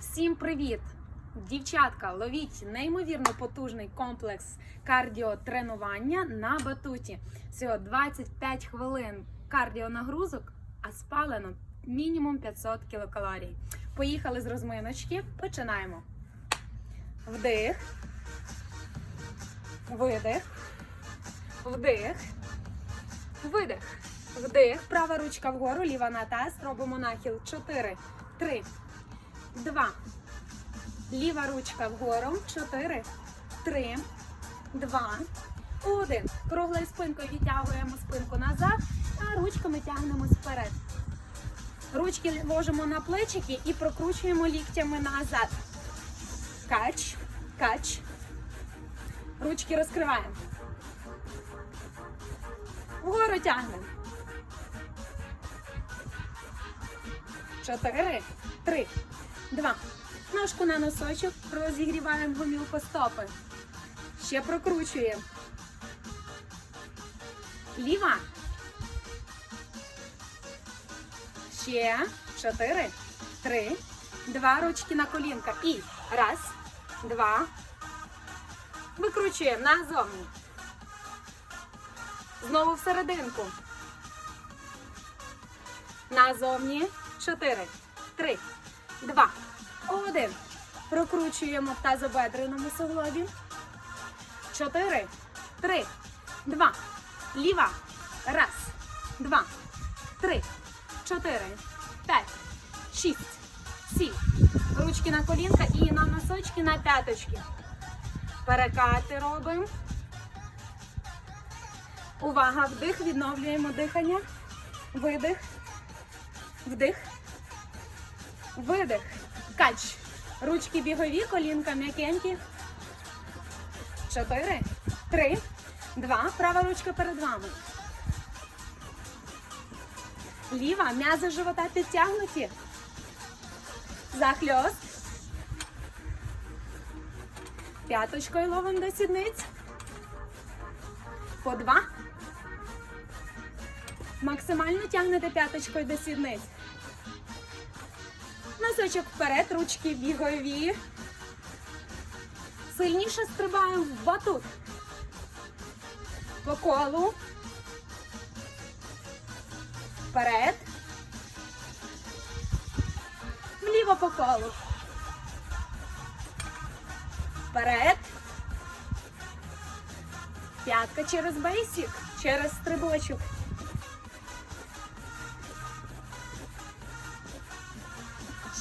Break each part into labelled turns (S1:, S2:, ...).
S1: Всім привіт! Дівчатка, ловіть неймовірно потужний комплекс кардіотренування на батуті. Всього 25 хвилин кардіонагрузок, а спалено мінімум 500 кілокалорій. Поїхали з розминочки. Починаємо. Вдих. Видих. Вдих. Видих. Вдих. Права ручка вгору, ліва на таз. Робимо нахил. 4, 3, 2. Ліва ручка вгору. 4, 3, 2, 1. Круглою спинкою відтягуємо спинку назад, а ручками тягнемо вперед. Ручки ложимо на плечики і прокручуємо ліктями назад. Кач, кач. Ручки розкриваємо. Вгору тягнемо. Чотири, три, два. Ножку на носочок. Розігріваємо гомілко стопи. Ще прокручуємо. Ліва. Ще. Чотири, три, два. Ручки на колінка. І раз, два. Викручуємо назовні. Знову всерединку. Назовні. Чотири, три, два, один. Прокручуємо в тазобедреному суглобі. Чотири, три, два. Ліва. Раз, два, три, чотири, п'ять, шість, сім. Ручки на колінка і на носочки на п'яточки. Перекати робимо. Увага, вдих, відновлюємо дихання. Видих. Вдих. Видих. Кач. Ручки бігові, колінка м'якенькі. Чотири. Три. Два. Права ручка перед вами. Ліва. М'язи живота підтягнуті. Захльост. П'яточкою ловимо до сідниць. По два. Максимально тягнете п'яточкою до сідниць. Носочок вперед, ручки бігові. Сильніше стрибаємо в батут. По колу. Вперед. Вліво по колу. Вперед. П'ятка через бейсік, через стрибочок.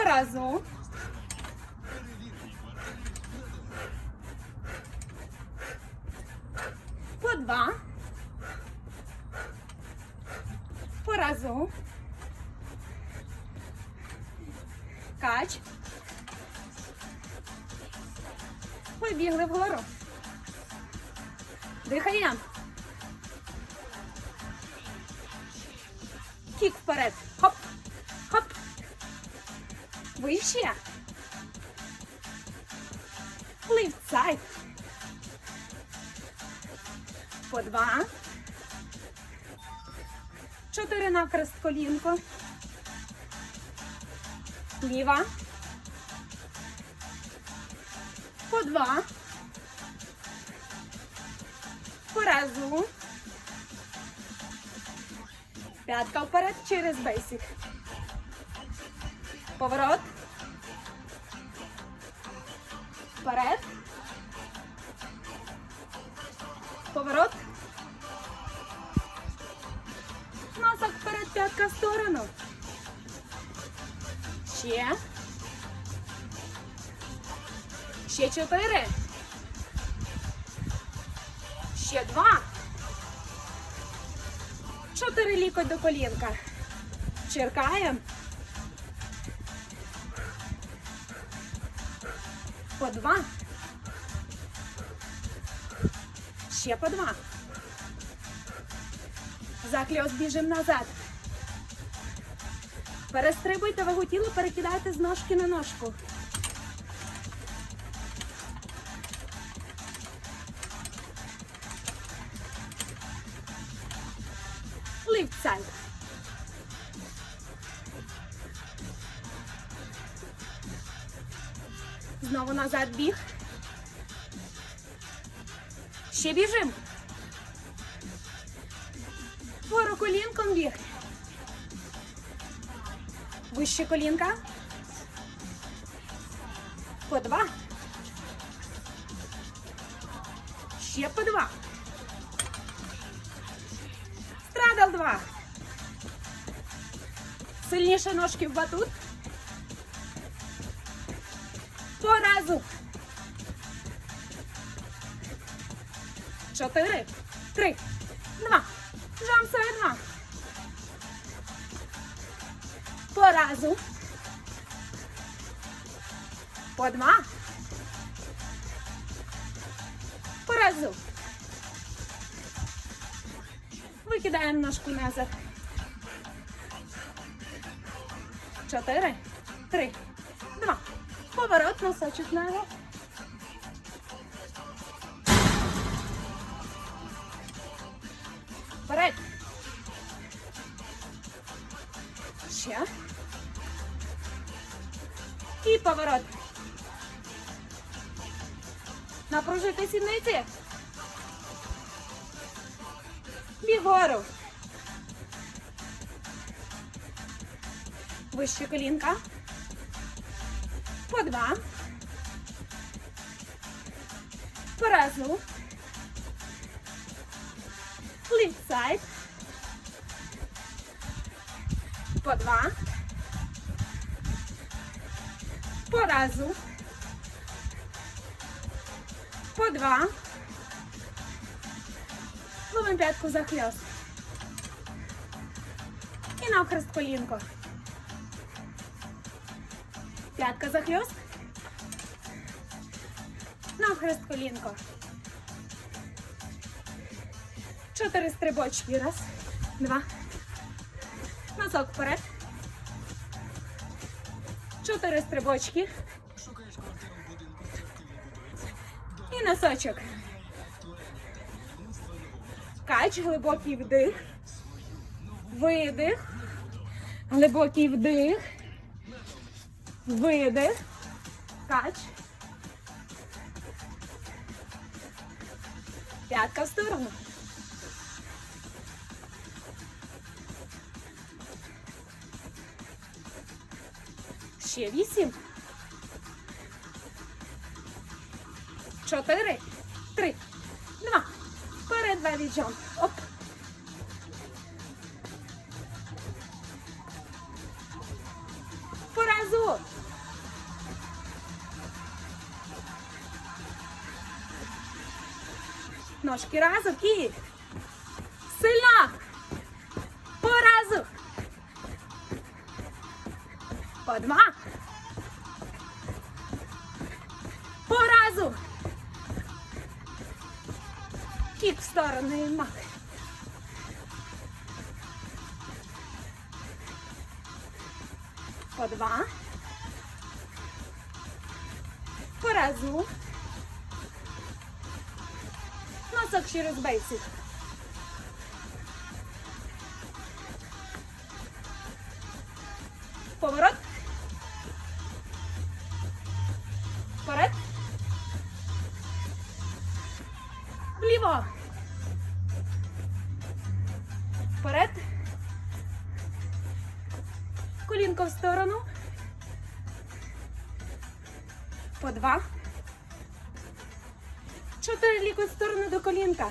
S1: разу. По два. По разу. Кач. Побігли вгору. Дихаємо. Кік вперед. Хоп. Вище. Лифт сайд. По два. Чотири навкрест колінко. Ліва. По два. По разу. П'ятка вперед через бейсик. Поворот. Носок вперед, п'ятка в сторону. Ще. Ще чотири. Ще два. Чотири лікоть до колінка. Черкаємо. По два. Ще по два. Закльос біжим назад. Перестрибуйте вагу тіла, перекидайте з ножки на ножку. Lift side. Знову назад біг. Ще біжим. Вгору колінком біг. Вище колінка. По два. Ще по два. Страдал два. Сильніше ножки в батут. По разу. Чотири. Три. Два. Жамсові два. По разу. По два. По разу. Викидаємо ножку назад. Чотири. Три. Два. Поворот носочок назад. Колінка. По два. Разу. Left side. По два. По разу. По два. Ловим п'ятку за хльост. І навхрест колінко. П'ятка за хльост. Навхрест колінко. Чотири стрибочки. Раз, два. Носок вперед. Чотири стрибочки. І носочок. Кач, глибокий вдих. Видих. Глибокий вдих. Видих. Кач. П'ятка в сторону. Ще вісім. Чотири. Три. Два. Вперед, два віджом. Оп. Ножки разом і сильно. По разу. По два. По разу. Кік в сторону і мах. По два. Через бейсик. Поворот. Вперед. Вліво. Вперед. Колінко в сторону. По два. Чотири лікоть в сторону до колінка.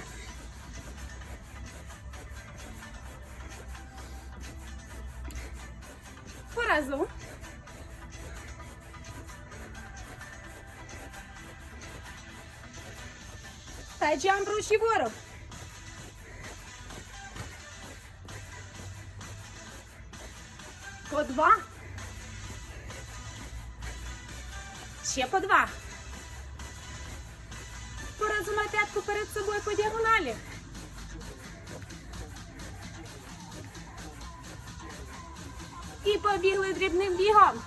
S1: По. Та джамп руші вгору. По два. Ще по два. П'ятку перед собою по діагоналі. І побігли дрібним бігом.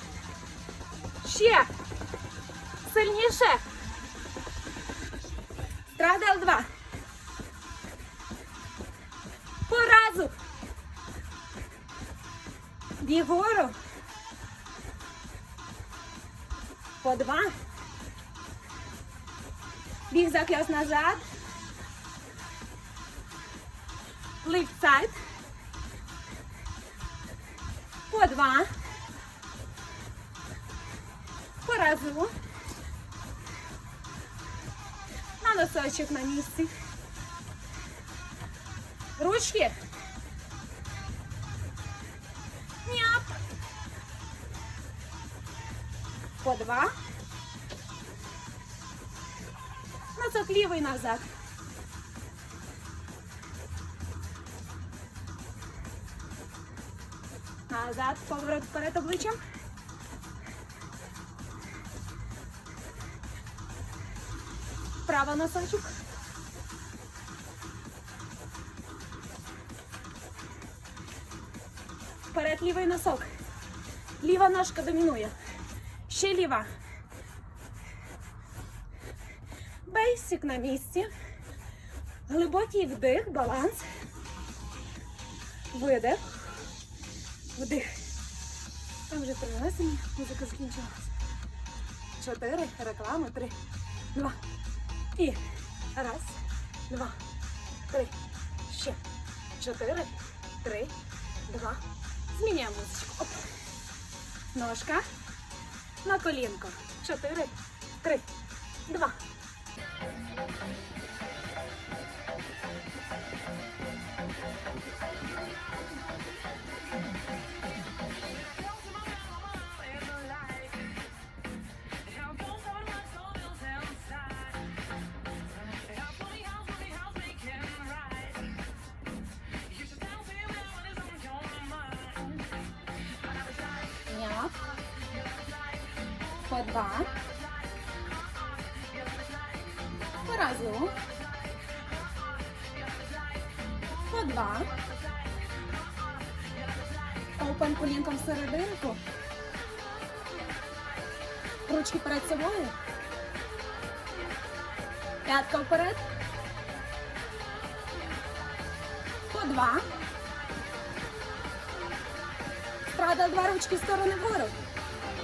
S1: Ще. Сильніше. Страдал два. По разу. Біг вгору. По два. Біг закляс назад. Left side. По два. По разу. На носочок на місці. Ручки. Няп. По два. Носок лівий назад. Назад, поворот вперед обличчям. Право носочок. Вперед лівий носок. Ліва ножка домінує. Ще ліва. Бейсик на місці. Глибокий вдих, баланс. Видих. Вдих. Там вже принесені, музика закінчилась. Чотири, реклами, три, два. І раз, два, три. Ще. Чотири, три, два. Зміняємо музичку. Оп. Ножка на колінко. Чотири, три, два. Няп. По два. Разу. По два. Опен колінком всерединку. Ручки перед собою. П'ятка вперед. По два. Страда два ручки в сторони вгору.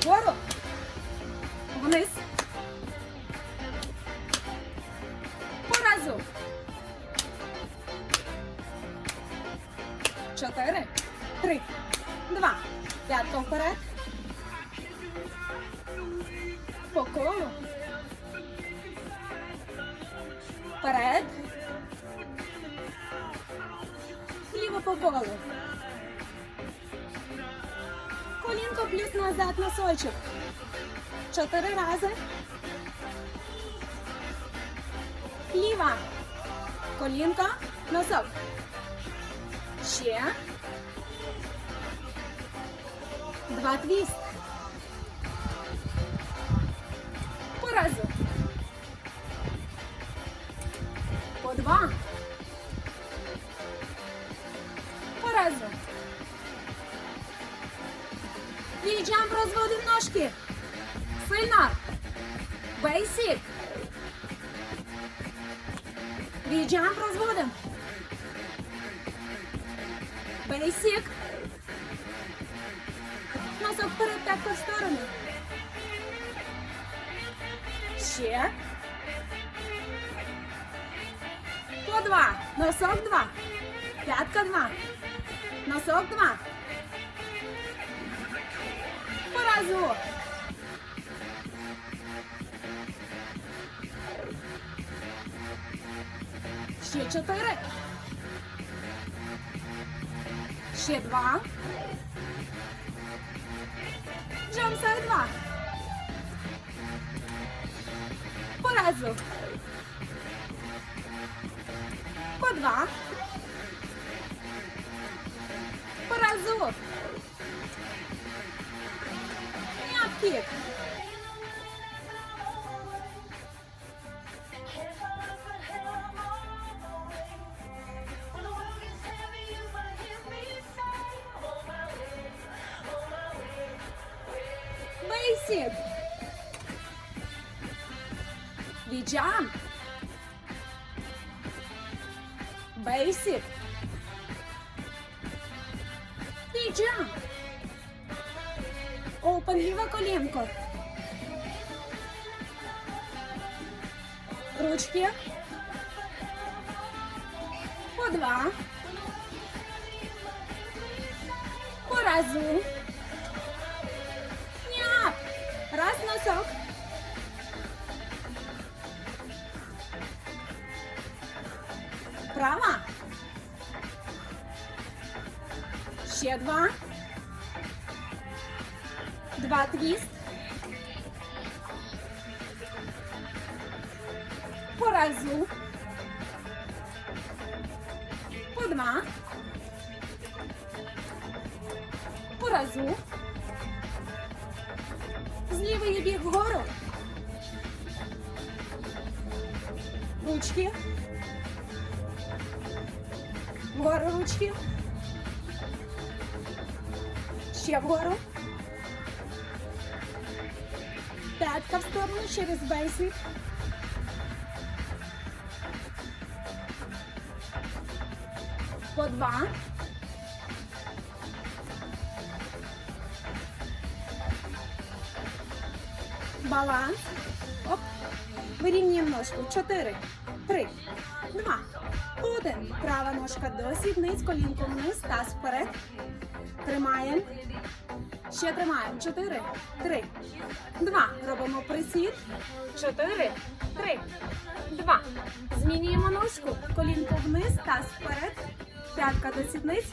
S1: Вгору. Два. П'ятка вперед. По колу. Вперед. Ліво по колу. Колінко плюс назад носочок. Чотири рази. Ліва. Колінко. Носок. Ще. Два твіст. По разу. По два. По разу. І джамп розводимо ножки. Сильно. Бейсик. І джамп розводимо. Бейсик. Носок вперед, так в сторону. Ще. По два. Носок два. П'ятка два. Носок два. По разу. Ще чотири. Ще два. По разу. По два. По разу. Няпкік. Ручки. По два. По разу. Няп. Раз носок. Права. Ще два. Два твіст. Разу. По два. По разу. З лівий бік вгору. Ручки. Вгору ручки. Ще вгору. П'ятка в сторону через бейсик. Два. Баланс. Оп. Вирівнюємо ножку. Чотири. Три. Два. Один. Права ножка до сідниць, колінко вниз, таз вперед. Тримаємо. Ще тримаємо. Чотири. Три. Два. Робимо присід. Чотири. Три. Два. Змінюємо ножку. Колінко вниз, таз вперед. П'ятка до сідниць.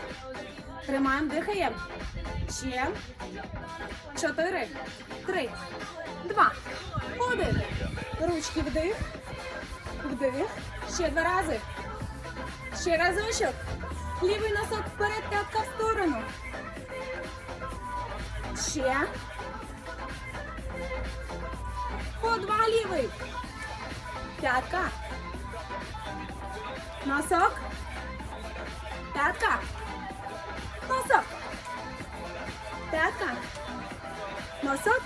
S1: Тримаємо, дихаємо. Ще. Чотири. Три. Два. Один. Ручки вдих. Вдих. Ще два рази. Ще разочок. Лівий носок вперед, п'ятка в сторону. Ще. По два лівий. П'ятка. Носок. П'ятка. Носок. П'ятка. Носок.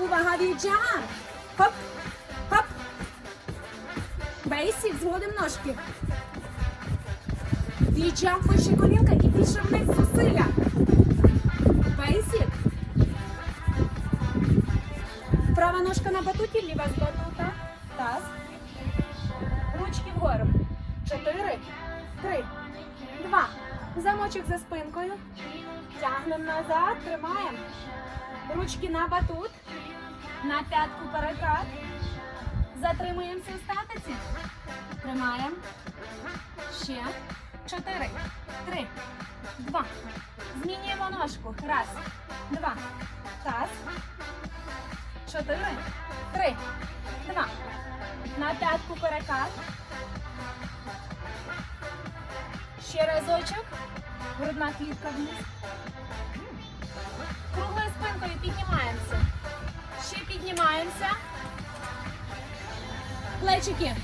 S1: Увага, віджам. Хоп. Хоп. Бейсик, зводимо ножки. Віджам вище колінка і більше вниз зусилля. Бейсик. Права ножка на батуті, ліва з батута. Таз. Ручки вгору. Чотири. Замочок за спинкою. Тягнемо назад, тримаємо. Ручки на батут. На п'ятку перекат. Затримуємося в статиці. Тримаємо. Ще. Чотири. Три. Два. Змінюємо ножку. Раз. Два. Таз. Чотири. Три. Два. На п'ятку перекат. Ще разочок. Грудна клітка вниз. Круглою спинкою піднімаємося. Ще піднімаємося. Плечики.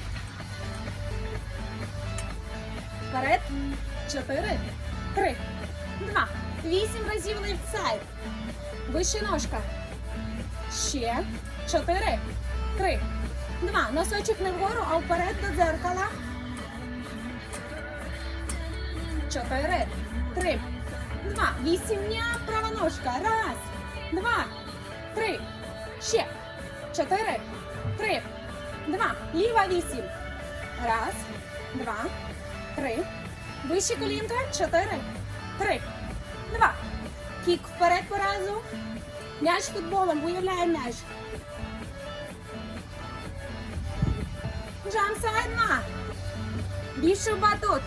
S1: Вперед. Чотири. Три. Два. Вісім разів лейфсайд. Вище ножка. Ще. Чотири. Три. Два. Носочок не вгору, а вперед до дзеркала. Чотири. Три. Два. Вісім. Ня. Права ножка. Раз. Два. Три. Ще. Чотири. Три. Два. Ліва вісім. Раз. Два. Три. Вище колінка. Чотири. Три. Два. Кік вперед по разу. М'яч футболом. Уявляємо м'яч. Джамп сайд. Більше батут.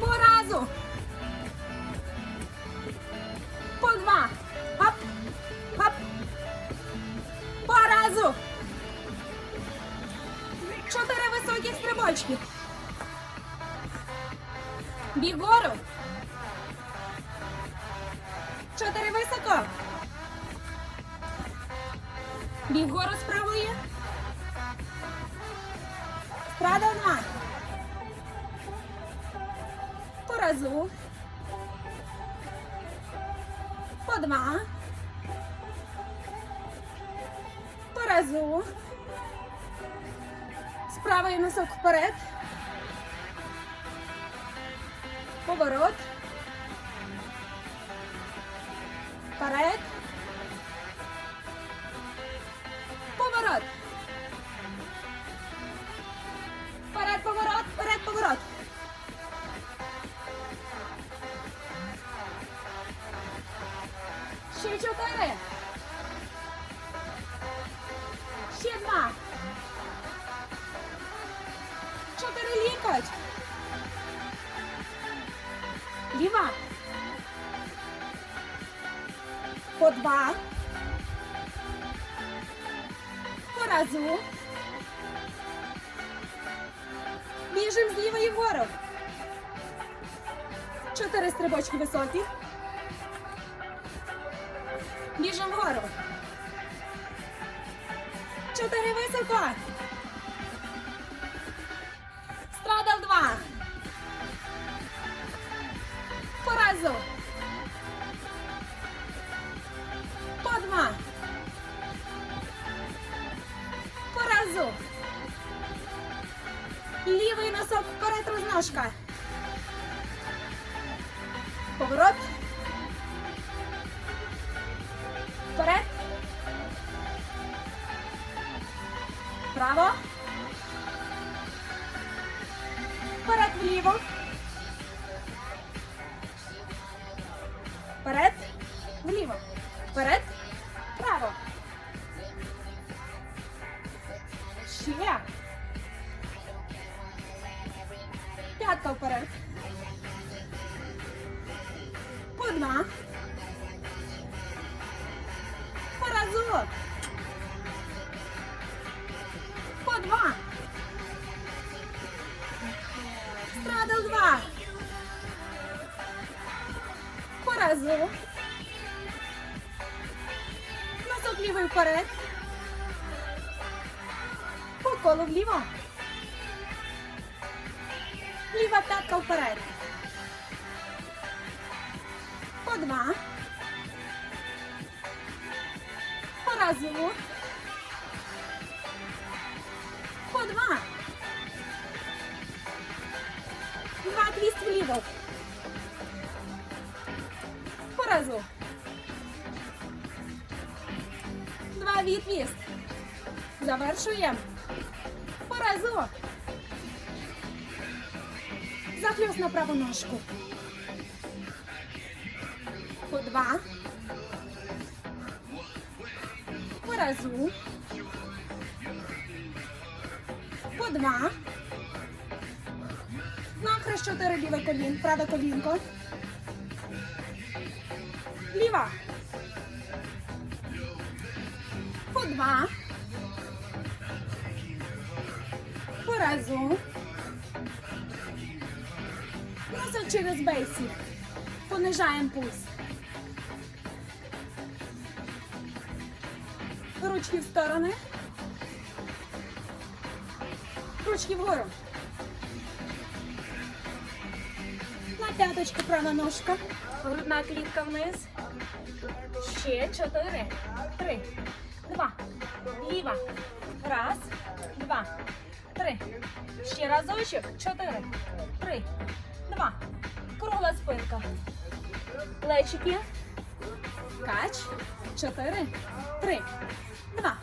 S1: По разу. Два. Хоп. Хоп. По разу. Чотири високих стрибочки. Біг вгору. Чотири високо. Біг вгору з правої. Справа два. По разу по два. По разу. З правої носок вперед. Поворот. Вперед. По два. По разу. Біжим з лівої вгору. Чотири стрибочки високі. Біжим вгору. Чотири високо. Страдал два. По разу. Розножка. Поворот. Вперед. Право. Вперед вліво. Лівий вперед. По колу вліво. Ліва п'ятка вперед. По два. По разу. По два. Два твіст вліво. По разу. Два відвіст. Завершуємо. По разу. Захльост на праву ножку. По два. По. По два. Нахрест чотири ліве колін. Праве колінко. Ліва. По два. По разу. Носок через бейсі. Понижаємо пульс. Ручки в сторони. Ручки вгору. На п'яточку права ножка. Грудна клітка вниз. Ще чотири. Три. Ліва. Раз. Два. Три. Ще разочок. Чотири. Три. Два. Кругла спинка. Плечики. Кач. Чотири. Три. Два.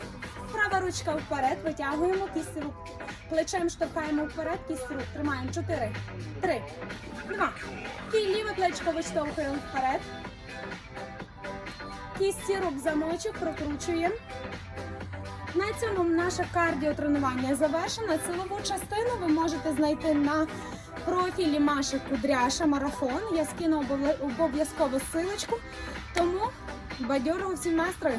S1: Права ручка вперед. Витягуємо кість рук. Плечем штовхаємо вперед, кість рук. Тримаємо. Чотири. Три. Два. І ліве плечко виштовхуємо вперед. Кісті рук замочок прокручуємо. На цьому наше кардіотренування завершено. Силову частину ви можете знайти на профілі Маші Кудряша Марафон. Я скину обов'я- обов'язково силочку. Тому бадьорого всім настрою!